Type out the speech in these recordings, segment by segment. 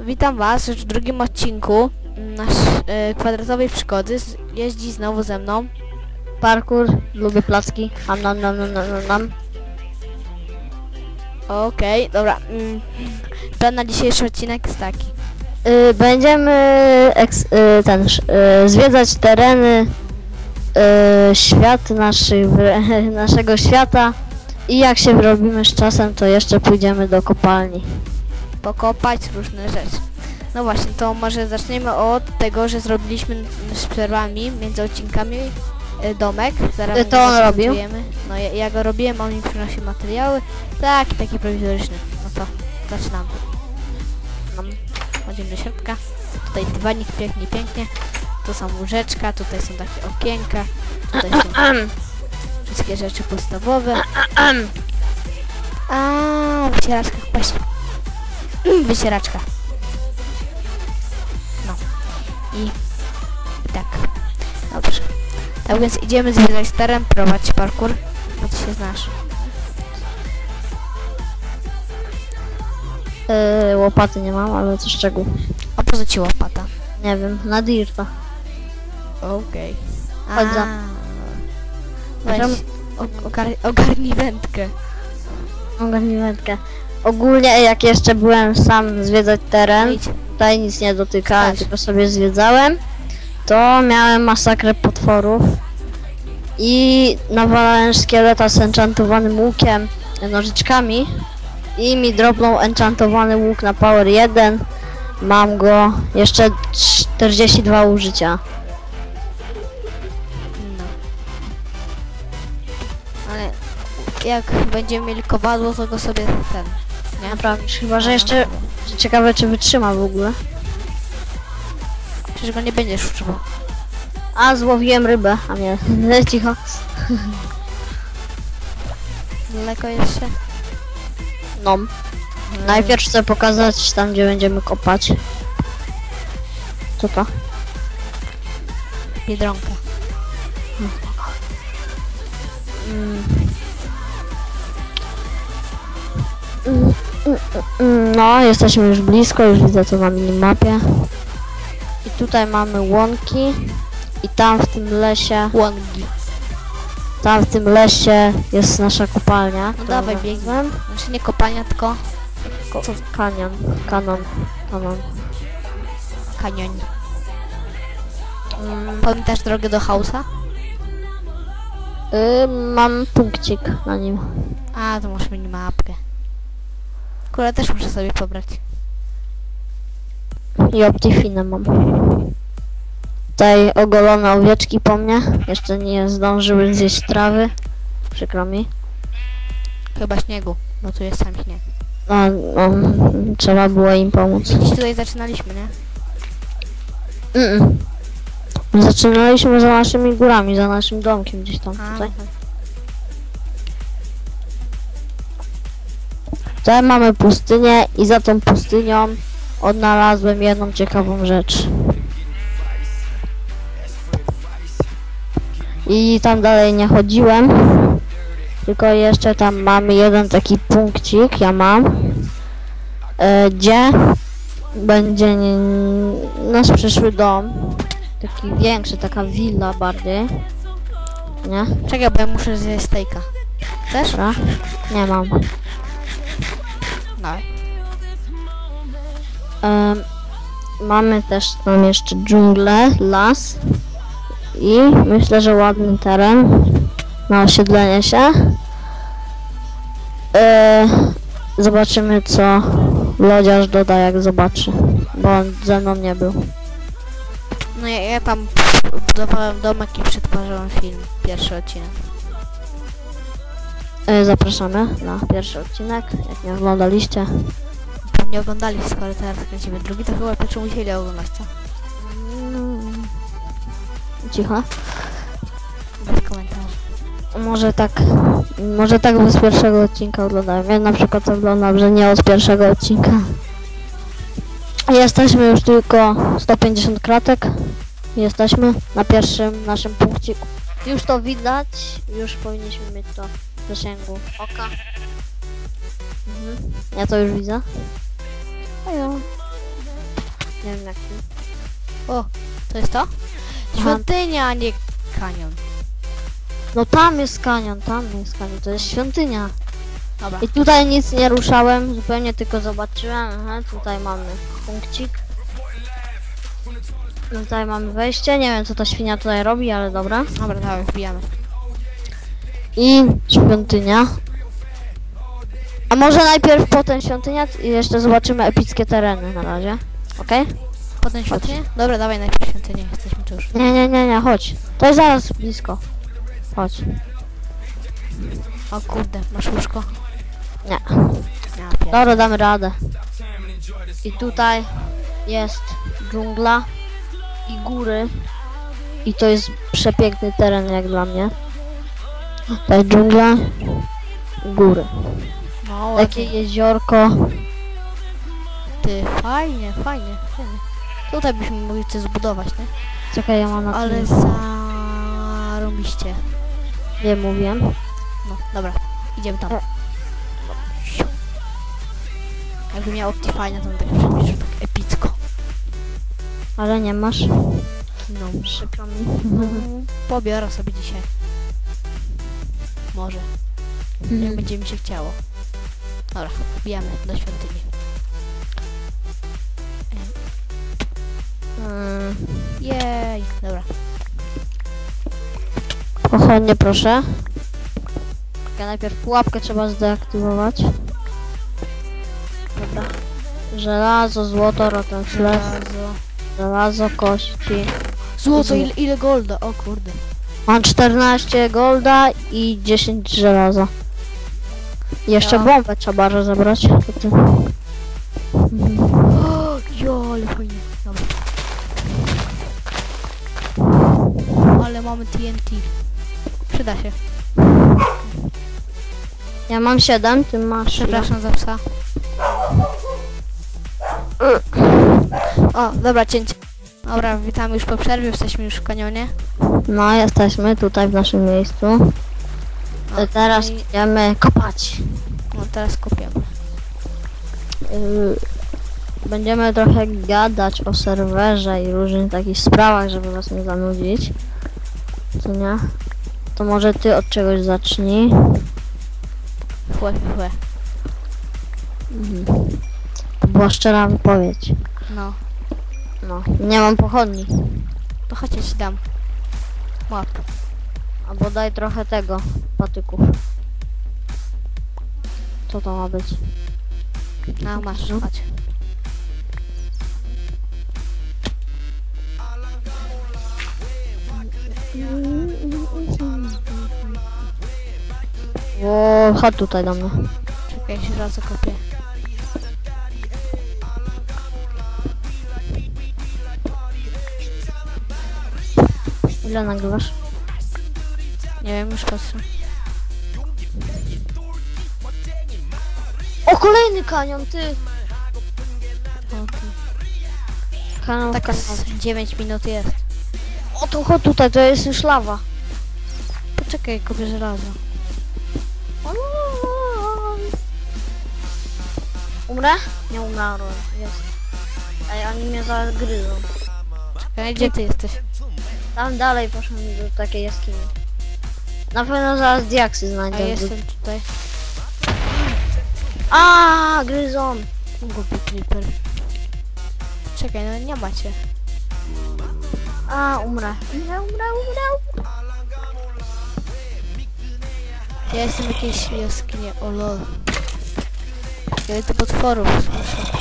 Witam Was już w drugim odcinku nasz e, kwadratowej przygody. Jeździ znowu ze mną. Parkour, lubię placki. Am nam nam nam nam nam. Okej, dobra. Mm, plan na dzisiejszy odcinek jest taki. Y, będziemy eks, y, ten, y, zwiedzać tereny y, świat naszych, naszego świata i jak się wyrobimy z czasem, to jeszcze pójdziemy do kopalni. Pokopać różne rzeczy. No właśnie, to może zaczniemy od tego, że zrobiliśmy z przerwami między odcinkami e, domek. Zaraz E, to on zamontujemy. No ja, ja go robiłem, on mi przynosił materiały. Taki, taki prowizoryczny. No to zaczynamy. No, Wchodzimy do środka. Tutaj dywanik pięknie, pięknie. Tu są łóżeczka, tutaj są takie okienka. Tutaj są wszystkie rzeczy podstawowe. A, wycieraczka, właśnie. Wycieraczka. No. I, tak. Dobrze. Tak więc idziemy zwiedzać teren, prowadź parkour. Bo ty się znasz. Y, łopaty nie mam, ale to szczegół. A po co ci łopata? Nie wiem, na dirta. Okej. Chodź za- Weź, Możemy- o- ogar- ogarnij wędkę. Ogólnie jak jeszcze byłem sam zwiedzać teren, tutaj nic nie dotykałem, tylko sobie zwiedzałem, to miałem masakrę potworów i nawalałem szkieleta z enchantowanym łukiem, nożyczkami i mi dropnął enchantowany łuk na power 1. Mam go jeszcze 42 użycia. No. Ale jak będziemy mieli kowadło, to go sobie ten. Nie? Naprawdę, chyba że jeszcze że ciekawe czy wytrzyma w ogóle. Przecież go nie będziesz utrzymał. A złowiłem rybę, a nie, cicho. Daleko jeszcze? No. Najpierw chcę pokazać tam, gdzie będziemy kopać. Co to? Biedronka. No, jesteśmy już blisko, już widzę to na minimapie. I tutaj mamy łąki. I tam w tym lesie, Łągi. tam w tym lesie jest nasza kopalnia. No dawaj, nazwałem Znaczy nie kopalnia, tylko Ko- kanion, kanon, kanon. kanion. Mm, Pamiętasz drogę do hausa? y, mam punkcik na nim. A, to masz mieć mapkę. Kurde, też muszę sobie pobrać. I Optifinę mam. Tutaj ogolone owieczki po mnie. Jeszcze nie zdążyły zjeść trawy. Przykro mi. Chyba śniegu, bo tu jest sam śnieg. No, no, trzeba było im pomóc. Dziś tutaj zaczynaliśmy, nie? Mm -mm. Zaczynaliśmy za naszymi górami, za naszym domkiem gdzieś tam A, tutaj. Tutaj mamy pustynię i za tą pustynią odnalazłem jedną ciekawą rzecz. I tam dalej nie chodziłem. Tylko jeszcze tam mamy jeden taki punkcik, ja mam. E, gdzie będzie nasz przyszły dom. Taki większy, taka willa bardziej. Nie? Czekaj, bo ja muszę zjeść stejka. Chcesz? Dobra. Nie mam. Dawaj. Em, mamy też tam jeszcze dżunglę, las i myślę, że ładny teren na osiedlenie się. E, zobaczymy co lodziarz doda jak zobaczy, bo on ze mną nie był. No ja, ja tam budowałem domek i przetwarzałem film. Pierwszy odcinek. E, zapraszamy na pierwszy odcinek, jak nie oglądaliście. Nie oglądali, skoro teraz kręcimy drugi, to chyba pierwszy musieli oglądać, co? Mm, Cicho. Bez komentarzy. Może tak, może tak bez pierwszego odcinka oglądałem. Ja na przykład oglądam, że nie od pierwszego odcinka. Jesteśmy już tylko 150 kratek. Jesteśmy na pierwszym naszym punkciku. Już to widać, już powinniśmy mieć to zasięgu oka. Mhm. Ja to już widzę. Ajo. Nie wiem jak ty. O, to jest to? Świątynia, a nie kanion. No tam jest kanion, tam jest kanion, to jest świątynia. Dobra. I tutaj nic nie ruszałem, zupełnie tylko zobaczyłem. Aha, tutaj mamy punkcik. Tutaj mamy wejście, nie wiem co ta świnia tutaj robi, ale dobra. Dobra, dawaj, wbijamy. I świątynia. A może najpierw potem świątynia i jeszcze zobaczymy epickie tereny na razie. Okej? Potem świątynię? Dobra, dawaj najpierw świątynię, jesteśmy tu już. Nie, nie, nie, nie, chodź. To jest zaraz blisko. Chodź. O kurde, masz łóżko? Nie. Ja. Dobra, damy radę. I tutaj jest dżungla i góry. I to jest przepiękny teren jak dla mnie. Jest dżungla, góry. No, Takie jeziorko. Ty, fajnie, fajnie, fajnie. Tutaj byśmy mogli coś zbudować, nie? Czekaj, ja mam na Ale zarobiście. Nie mówię. No, dobra, idziemy tam. E. Jakby miał Optifine, to bym tak przybliżył, tak epicko. Ale nie masz. No, Przykro mi. pobiorę sobie dzisiaj. Może, jak będzie mi się chciało. Dobra, wbijamy do świątyni. Mm, Jej, dobra. Pochodnie proszę. Czekaj, najpierw pułapkę trzeba zdeaktywować. Dobra. Żelazo, złoto, flesh, Żelazo. żelazo, kości. Złoto, ile, ile golda? O kurde. Mam 14 golda i 10 żelaza. Jeszcze Ja. bombę trzeba ty. Mhm. O, jo, ale fajnie. Dobra. Ale mamy TNT. Przyda się. Ja mam 7, ty masz. Przepraszam za psa. O, dobra, cięcie. Dobra, witamy już po przerwie, jesteśmy już w kanionie. No, jesteśmy tutaj w naszym miejscu. O, To teraz i- idziemy kopać. No teraz kopiemy. Yy, Będziemy trochę gadać o serwerze i różnych takich sprawach, żeby was nie zanudzić. Co nie? To może ty od czegoś zacznij. Chłe, chłe. Mhm. To była szczera wypowiedź. No, No, nie mam pochodni. to chodź, ja ci dam. Łap. Albo daj trochę tego, patyków. Co to ma być? No, masz, chodź. O, chodź tutaj do mnie. Czekaj, się raz zakopię. Ile nagrywasz? Nie wiem, już patrzę. O, kolejny kanion, ty! O, ty. Kanion, Tak z 9 minut jest. O, to chodź tutaj, to jest już lawa. Poczekaj, kopię żelazo. Umrę? Nie umarłem, jest. Ej, oni mnie zagryzą. Czekaj, gdzie ty jesteś? Tam dalej poszłem do takiej jaskini. Na pewno zaraz diaksy A znajdę. jestem tutaj. A, gryzą. Głupi creeper. Czekaj, no nie macie. A, umrę. Umrę, umrę, umrę. Ja jestem w jakiejś jaskinie, o lol. Ile to potworów słyszę.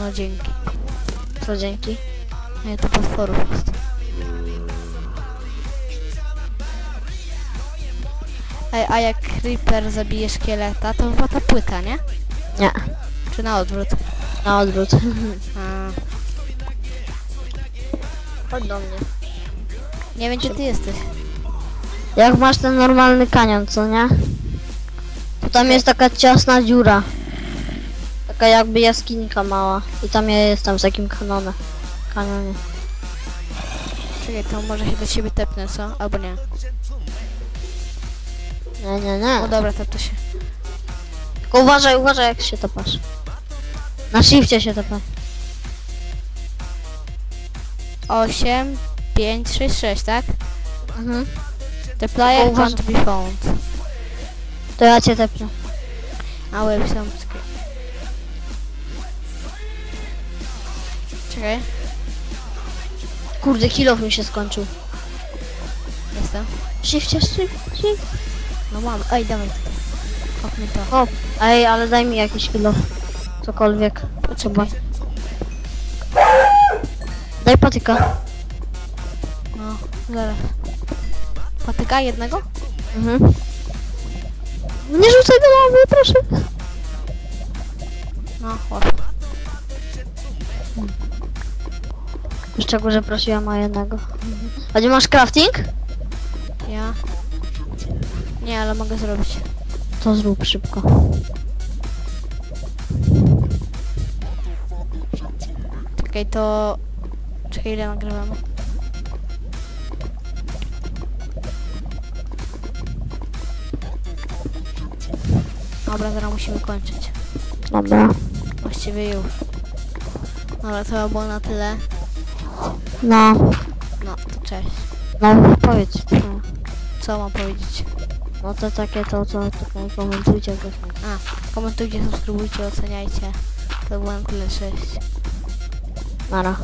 No dzięki. Co dzięki? Nie, to potworów jest. Ej, a jak creeper zabije szkieleta, to chyba ta płyta, nie? Nie, Czy na odwrót? na odwrót. A, Chodź do mnie. nie wiem, gdzie ty jesteś. Jak masz ten normalny kanion, co nie? To tam jest taka ciasna dziura. Taka jakby jaskinka mała. I tam ja jestem w takim kanonie. Kanionie. Czekaj, to może się do ciebie tepnę, co? Albo nie. Nie, nie, nie. O dobra, tepnę się. Tylko uważaj, uważaj jak się topasz. Na shifcie się topa. 8, 5, 6, 6, tak? Mhm. The player O, uważaj. can't be found. To ja cię tepnę. A łeb sam. Czekaj. Kurde, kilof mi się skończył. jestem. Shifcie, shift, shift. No mam, ej, dawaj. Kopmy to. O, ej, ale daj mi jakiś kilof. Cokolwiek. Poczekaj. Daj patyka. No, zaraz. Patyka jednego? Mhm. Nie rzucaj do lawy, proszę. No. Z czego, że prosiłam o jednego. A gdzie masz crafting? Ja. Nie, ale mogę zrobić. To zrób szybko. Czekaj, to... Czekaj, ile nagrywamy? Dobra, teraz musimy kończyć. Dobra. Właściwie już. Dobra, to było na tyle. No, No, to cześć. no powiedz. co. Co mam powiedzieć? No to takie to, co tutaj komentujcie. A, komentujcie, subskrybujcie, oceniajcie. To na tyle, cześć. Nara.